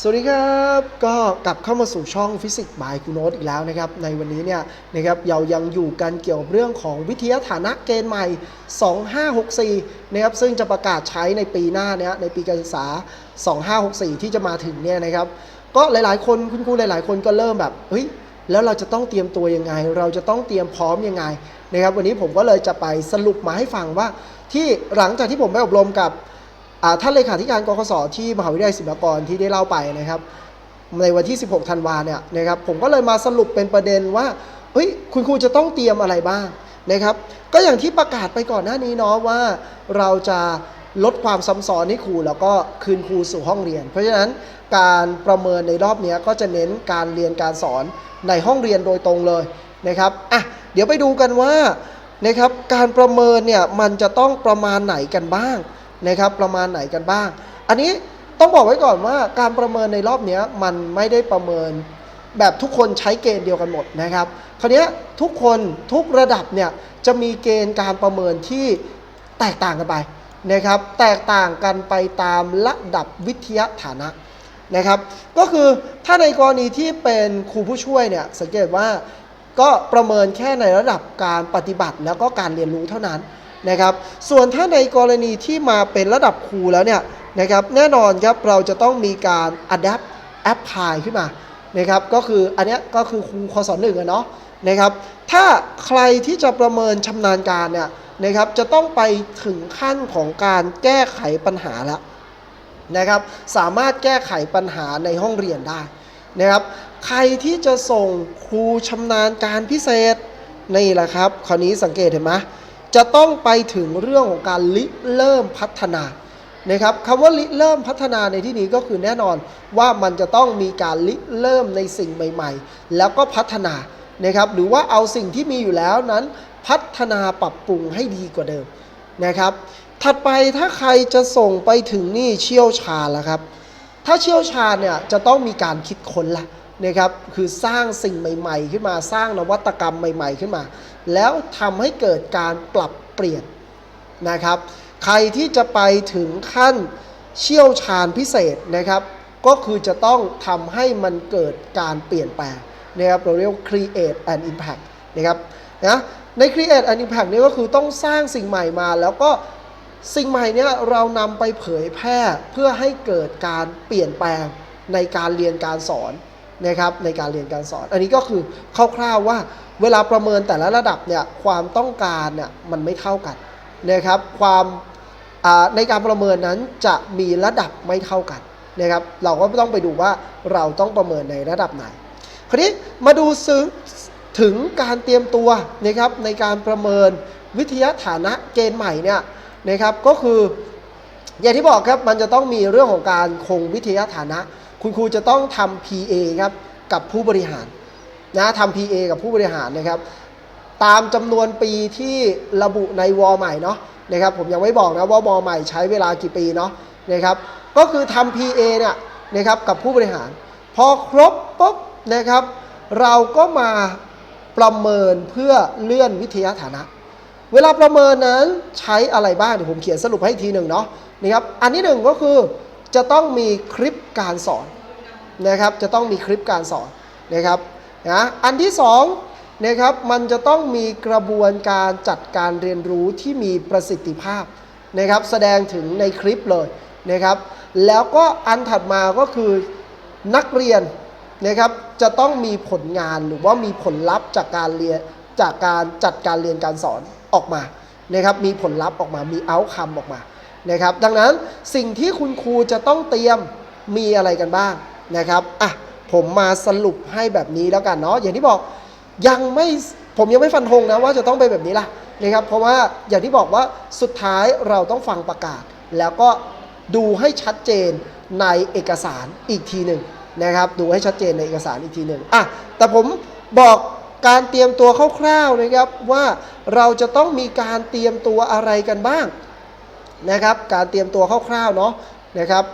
สวัสดีครับก็กลับเข้ามาสู่ช่องฟิสิกส์บายคุณโนตอีกแล้วนะครับ ในวันนี้เนี่ยนะครับเรายังอยู่กันเกี่ยวกับเรื่องของวิทยาฐานะเกณฑ์ใหม่ 2564 นะครับซึ่งจะประกาศใช้ในปีหน้าเนี่ยในปีการศึกษา 2564 ที่จะมาถึงเนี่ยนะครับ ก็หลายๆ คนคุณครูหลาย ๆ คนก็เริ่มแบบเฮ้ยแล้วเราจะต้องเตรียมตัวยังไง เราจะต้องเตรียมพร้อมยังไงนะครับ วันนี้ผมก็เลยจะไปสรุปมาให้ฟังว่าที่หลังจากที่ผมไปอบรมกับ ท่านเลขาธิการกกสที่มหาวิทยาลัยศิลปากรที่ได้เล่าไปนะครับ ในวันที่ 16 ธันวาเนี่ยนะครับผมก็เลยมาสรุปเป็นประเด็นว่าเฮ้ยคุณครูจะต้องเตรียมอะไรบ้างนะครับ ก็อย่างที่ประกาศไปก่อนหน้านี้เนาะว่าเราจะลดความซ้ำซ้อนให้ครูแล้วก็คืนครูสู่ห้องเรียน เพราะฉะนั้นการประเมินในรอบนี้ก็จะเน้นการเรียนการสอนในห้องเรียนโดยตรงเลยนะครับอะเดี๋ยวไปดูกันว่านะครับการประเมินเนี่ยมันจะต้องประมาณไหนกันบ้าง นะครับประมาณไหนกันบ้าง อันนี้ต้องบอกไว้ก่อนว่าการประเมินในรอบนี้มันไม่ได้ประเมินแบบทุกคนใช้เกณฑ์เดียวกันหมดนะครับ คราวนี้ทุกคนทุกระดับเนี่ยจะมีเกณฑ์การประเมินที่แตกต่างกันไปนะครับ แตกต่างกันไปตามระดับวิทยาฐานะนะครับ ก็คือถ้าในกรณีที่เป็นครูผู้ช่วยเนี่ยสังเกตว่าก็ประเมินแค่ในระดับการปฏิบัติแล้วก็การเรียนรู้เท่านั้น นะครับ ส่วนถ้าในกรณีที่มาเป็นระดับครูแล้วเนี่ยนะครับแน่นอนครับเราจะต้องมีการ adapt apply ขึ้นมานะครับก็คืออันนี้ก็คือครูคศหนึ่งอะเนาะนะครับถ้าใครที่จะประเมินชำนาญการเนี่ยนะครับจะต้องไปถึงขั้นของการแก้ไขปัญหาแล้วนะครับสามารถแก้ไขปัญหาในห้องเรียนได้นะครับใครที่จะส่งครูชำนาญการพิเศษนี่แหละครับ คราวนี้สังเกตเห็นไหม จะต้องไปถึงเรื่องของการริเริ่มพัฒนานะครับคำว่าริเริ่มพัฒนาในที่นี้ก็คือแน่นอนว่ามันจะต้องมีการริเริ่มในสิ่งใหม่ ๆ แล้วก็พัฒนานะครับหรือว่าเอาสิ่งที่มีอยู่แล้วนั้น พัฒนาปรับปรุงให้ดีกว่าเดิมนะครับ ถัดไปถ้าใครจะส่งไปถึงนี่เชี่ยวชาญแล้วครับ ถ้าเชี่ยวชาญเนี่ยจะต้องมีการคิดค้นละนะครับคือสร้างสิ่งใหม่ ๆ ขึ้นมาสร้างนวัตกรรมใหม่ ๆ ขึ้นมา แล้วทำให้เกิดการปรับเปลี่ยนนะครับ ใครที่จะไปถึงขั้นเชี่ยวชาญพิเศษนะครับ ก็คือจะต้องทำให้มันเกิดการเปลี่ยนแปลงนะครับเราเรียกว่า create an impact นะครับนะใน create an impact นี่ก็คือต้องสร้างสิ่งใหม่มาแล้วก็สิ่งใหม่เนี้ยเรานำไปเผยแพร่เพื่อให้เกิดการเปลี่ยนแปลงในการเรียนการสอน นะครับในการเรียนการสอน อันนี้ก็คือคร่าวๆว่าเวลาประเมินแต่ละระดับเนี่ยความต้องการเนี่ยมันไม่เท่ากันนะครับความในการประเมินนั้นจะมีระดับไม่เท่ากันนะครับเราก็ต้องไปดูว่าเราต้องประเมินในระดับไหน คราวนี้มาดูซึ้งถึงการเตรียมตัวนะครับในการประเมินวิทยาฐานะเกณฑ์ใหม่เนี่ยนะครับก็คืออย่างที่บอกครับมันจะต้องมีเรื่องของการคงวิทยาฐานะ คุณครูจะต้องทำ PA ครับกับผู้บริหารนะทำ PA กับผู้บริหารนะครับ ตามจำนวนปีที่ระบุในวอใหม่เนาะนะครับผมยังไม่บอกนะว่าวอใหม่ใช้เวลากี่ปีเนาะนะครับ ก็คือทำ PA เนี่ยนะครับกับผู้บริหาร พอครบปุ๊บนะครับ เราก็มาประเมินเพื่อเลื่อนวิทยาฐานะ เวลาประเมินนั้นใช้อะไรบ้างเดี๋ยวผมเขียนสรุปให้ทีหนึ่งเนาะนะครับอันที่หนึ่งก็คือ จะต้องมีคลิปการสอนนะครับจะต้องมีคลิปการสอนนะครับนะอันที่สองนะครับมันจะต้องมีกระบวนการจัดการเรียนรู้ที่มีประสิทธิภาพนะครับแสดงถึงในคลิปเลยนะครับแล้วก็อันถัดมาก็คือนักเรียนนะครับจะต้องมีผลงานหรือว่ามีผลลัพธ์จากการเรียนจากการจัดการเรียนการสอนออกมานะครับมีผลลัพธ์ออกมามีเอาท์คัมออกมา นะครับ ดังนั้นสิ่งที่คุณครูจะต้องเตรียมมีอะไรกันบ้างนะครับอะผมมาสรุปให้แบบนี้แล้วกันเนาะอย่างที่บอกยังไม่ผมยังไม่ฟันธงนะว่าจะต้องไปแบบนี้ล่ะนะครับเพราะว่าอย่างที่บอกว่าสุดท้ายเราต้องฟังประกาศ แล้วก็ดูให้ชัดเจนในเอกสารอีกทีหนึ่งนะครับ ดูให้ชัดเจนในเอกสารอีกทีหนึ่งอะแต่ผมบอกการเตรียมตัวคร่าวๆนะครับว่าเราจะต้องมีการเตรียมตัวอะไรกันบ้าง นะครับ การเตรียมตัวคร่าวๆเนาะนะครับ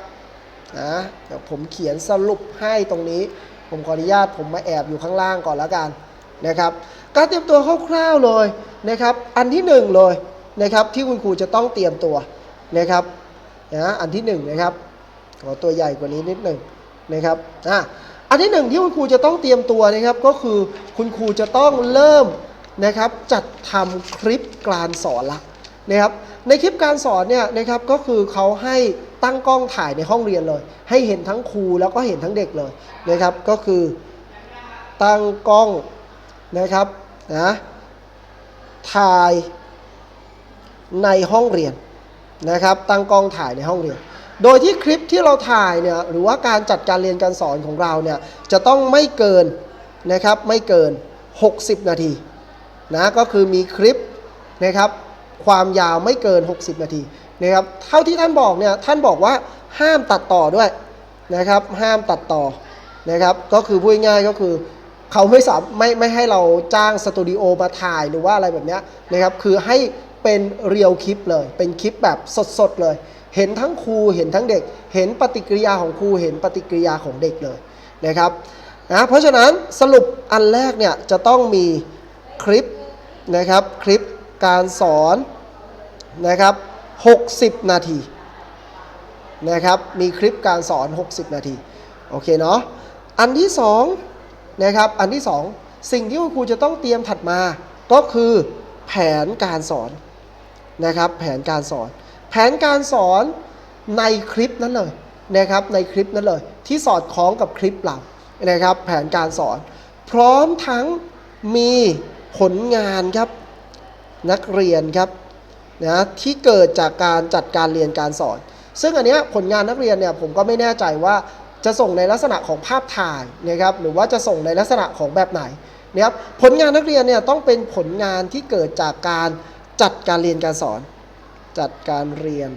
นะเดี๋ยวผมเขียนสรุปให้ตรงนี้ ผมขออนุญาตผมมาแอบอยู่ข้างล่างก่อนแล้วกันนะครับ การเตรียมตัวคร่าวๆเลยนะครับ อันที่หนึ่งเลยนะครับ ที่คุณครูจะต้องเตรียมตัวนะครับนะอันที่หนึ่งนะครับขอตัวใหญ่กว่านี้นิดหนึ่งนะครับอะอันที่หนึ่งที่คุณครูจะต้องเตรียมตัวนะครับก็คือคุณครูจะต้องเริ่มนะครับจัดทำคลิปการสอนละ นะครับในคลิปการสอนเนี่ยนะครับก็คือเขาให้ตั้งกล้องถ่ายในห้องเรียนเลย ให้เห็นทั้งครูแล้วก็เห็นทั้งเด็กเลยนะครับก็คือตั้งกล้องนะครับนะถ่ายในห้องเรียนนะครับ ตั้งกล้องถ่ายในห้องเรียน โดยที่คลิปที่เราถ่ายเนี่ยหรือว่าการจัดการเรียนการสอนของเราเนี่ยจะต้องไม่เกินนะครับไม่เกิน 60 นาทีนะก็คือมีคลิปนะครับ ความยาวไม่เกิน 60 นาทีนะครับเท่าที่ท่านบอกเนี่ยท่านบอกว่าห้ามตัดต่อด้วยนะครับห้ามตัดต่อนะครับก็คือพูดง่ายก็คือเขาไม่สามไม่ไม่ให้เราจ้างสตูดิโอมาถ่ายหรือว่าอะไรแบบนี้นะครับคือให้เป็นเรียลคลิปเลย เป็นคลิปแบบสดๆเลย เห็นทั้งครูเห็นทั้งเด็ก เห็นปฏิกิริยาของครูเห็นปฏิกิริยาของเด็กเลยนะครับนะเพราะฉะนั้นสรุปอันแรกเนี่ยจะต้องมีคลิปนะครับคลิป การสอนนะครับ 60 นาทีนะครับ มีคลิปการสอน 60 นาที โอเคเนาะ อันที่2นะครับ อันที่ 2 สิ่งที่คุณครูจะต้องเตรียมถัดมา ก็คือแผนการสอนนะครับ แผนการสอน แผนการสอนในคลิปนั้นเลยนะครับ ในคลิปนั้นเลย ที่สอดคล้องกับคลิปเรานะครับ แผนการสอน พร้อมทั้งมีผลงานครับ นักเรียนครับนะที่เกิดจากการจัดการเรียนการสอน ซึ่งอันนี้ผลงานนักเรียนเนี่ยผมก็ไม่แน่ใจว่าจะส่งในลักษณะของภาพถ่ายนะครับหรือว่าจะส่งในลักษณะของแบบไหนนะครับผลงานนักเรียนเนี่ยต้องเป็นผลงานที่เกิดจากการจัดการเรียนการสอน จัดการเรียน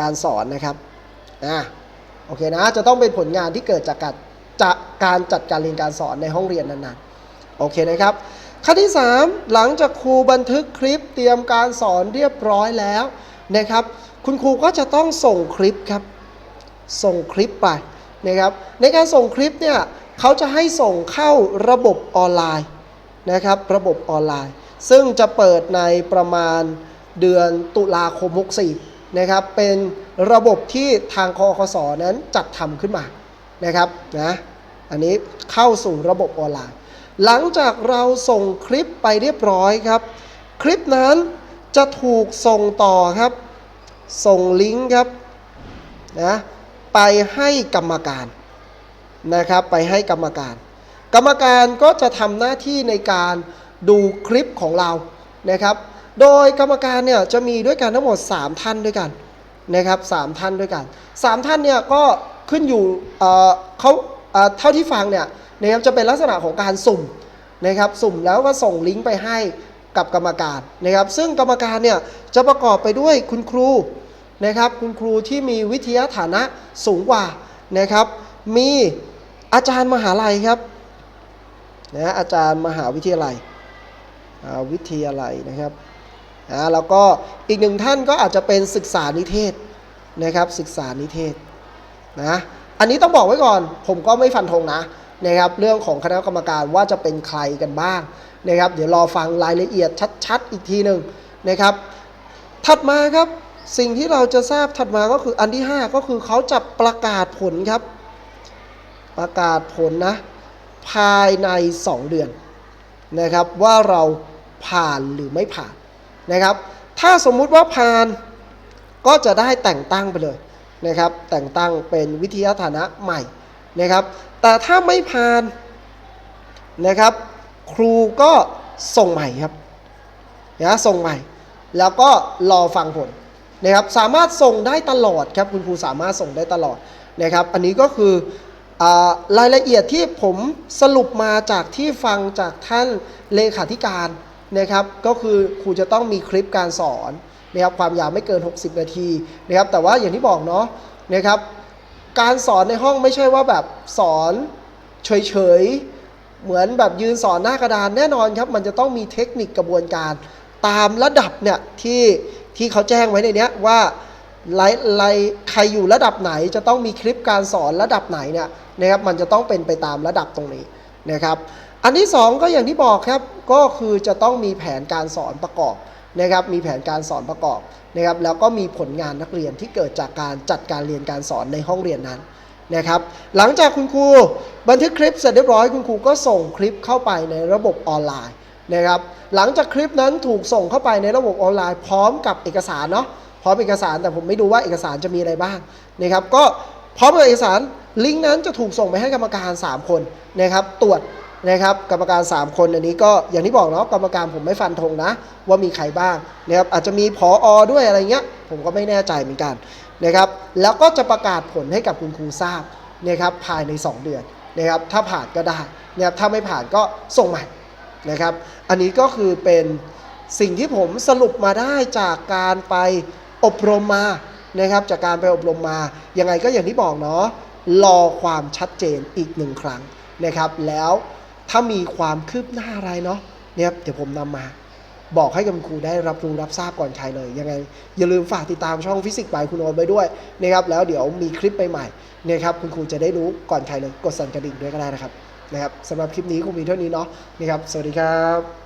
การสอนนะครับอ่าโอเคนะจะต้องเป็นผลงานที่เกิดจากการจากการจัดการเรียนการสอนในห้องเรียนนั้นๆโอเคนะครับ ขั้นที่ 3 หลังจากครูบันทึกคลิปเตรียมการสอนเรียบร้อยแล้วนะครับ คุณครูก็จะต้องส่งคลิปครับ ส่งคลิปไปนะครับ ในการส่งคลิปเนี่ยเขาจะให้ส่งเข้าระบบออนไลน์นะครับ ระบบออนไลน์ ซึ่งจะเปิดในประมาณเดือนตุลาคม 64 นะครับ เป็นระบบที่ทางคอคสนั้นจัดทำขึ้นมานะครับนะ อันนี้เข้าสู่ระบบออนไลน์ หลังจากเราส่งคลิปไปเรียบร้อยครับ คลิปนั้นจะถูกส่งต่อครับ ส่งลิงก์ครับนะไปให้กรรมการนะครับ ไปให้กรรมการ กรรมการก็จะทำหน้าที่ในการดูคลิปของเรานะครับ โดยกรรมการเนี่ยจะมีด้วยกันทั้งหมด 3 ท่านด้วยกันนะครับสามท่านด้วยกัน 3 ท่านเนี่ยก็ขึ้นอยู่เขาเท่าที่ฟังเนี่ย นะครับจะเป็นลักษณะของการสุ่มนะครับสุ่มแล้วก็ส่งลิงก์ไปให้กับกรรมการนะครับ ซึ่งกรรมการเนี่ยจะประกอบไปด้วยคุณครูนะครับ คุณครูที่มีวิทยาฐานะสูงกว่านะครับ มีอาจารย์มหาลัยครับนะอาจารย์มหาวิทยาลัยวิทยาลัยนะครับอ่าแล้วก็อีกหนึ่งท่านก็อาจจะเป็นศึกษานิเทศนะครับศึกษานิเทศนะอันนี้ต้องบอกไว้ก่อน ผมก็ไม่ฟันธงนะ นะครับเรื่องของคณะกรรมการว่าจะเป็นใครกันบ้างนะครับ เดี๋ยวรอฟังรายละเอียดชัดๆ อีกทีหนึ่งนะครับ ถัดมาครับสิ่งที่เราจะทราบถัดมาก็คืออันที่ 5 ก็คือเขาจะประกาศผลครับ ประกาศผลนะ ภายใน 2 เดือนนะครับว่าเราผ่านหรือไม่ผ่านนะครับ ถ้าสมมุติว่าผ่านก็จะได้แต่งตั้งไปเลยนะครับ แต่งตั้งเป็นวิทยาฐานะใหม่ นะครับ แต่ถ้าไม่ผ่านนะครับ ครูก็ส่งใหม่ครับนะส่งใหม่ แล้วก็รอฟังผลนะครับสามารถส่งได้ตลอดครับคุณครูสามารถส่งได้ตลอดนะครับ อันนี้ก็คืออรายละเอียดที่ผมสรุปมาจากที่ฟังจากท่านเลขาธิการนะครับ ก็คือครูจะต้องมีคลิปการสอนนะครับความยาวไม่เกิน 60 นาทีนะครับ แต่ว่าอย่างที่บอกเนาะนะครับ การสอนในห้องไม่ใช่ว่าแบบสอนเฉยๆ เหมือนแบบยืนสอนหน้ากระดานแน่นอนครับ มันจะต้องมีเทคนิคกระบวนการ ตามระดับเนี่ยที่ที่เขาแจ้งไว้ในนี้ว่าไลไลใครอยู่ระดับไหนจะต้องมีคลิปการสอนระดับไหนเนี่ยนะครับมันจะต้องเป็นไปตามระดับตรงนี้นะครับ อันที่สองก็อย่างที่บอกครับก็คือจะต้องมีแผนการสอนประกอบ นะครับมีแผนการสอนประกอบนะครับแล้วก็มีผลงานนักเรียนที่เกิดจากการจัดการเรียนการสอนในห้องเรียนนั้นนะครับหลังจากคุณครูบันทึกคลิปเสร็จเรียบร้อยคุณครูก็ส่งคลิปเข้าไปในระบบออนไลน์นะครับหลังจากคลิปนั้นถูกส่งเข้าไปในระบบออนไลน์ พร้อมกับเอกสารเนาะพร้อมเอกสารแต่ผมไม่ดูว่าเอกสารจะมีอะไรบ้างนะครับก็พร้อมกับเอกสารลิงก์นั้นจะถูกส่งไปให้กรรมการ 3 คนนะครับตรวจ นะครับกรรมการ 3 คนอันนี้ก็อย่างที่บอกเนาะกรรมการผมไม่ฟันธงนะ ว่ามีใครบ้างนะครับอาจจะมีผออด้วยอะไรเงี้ยผมก็ไม่แน่ใจเหมือนกันนะครับแล้วก็จะประกาศผลให้กับคุณครูทราบนะครับภายใน 2 เดือนนะครับถ้าผ่านก็ได้นะครับถ้าไม่ผ่านก็ส่งใหม่นะครับอันนี้ก็คือเป็นสิ่งที่ผมสรุปมาได้จากการไปอบรมมานะครับจากการไปอบรมมายังไงก็อย่างที่บอกเนาะรอความชัดเจนอีกหนึ่งครั้งนะครับแล้ว ถ้ามีความคืบหน้าอะไรเนาะเนี่ยเดี๋ยวผมนำมา บอกให้กับคุณครูได้รับรู้รับทราบก่อนใครเลยยังไง อย่าลืมฝากติดตามช่องฟิสิกส์บายคุณโอนไปด้วยนะครับแล้วเดี๋ยวมีคลิปใหม่ๆนะครับคุณครูจะได้รู้ก่อนใครเลย กดสั่นกระดิ่งด้วยก็ได้นะครับนะครับสำหรับคลิปนี้คงมีเท่านี้เนาะนะครับสวัสดีครับ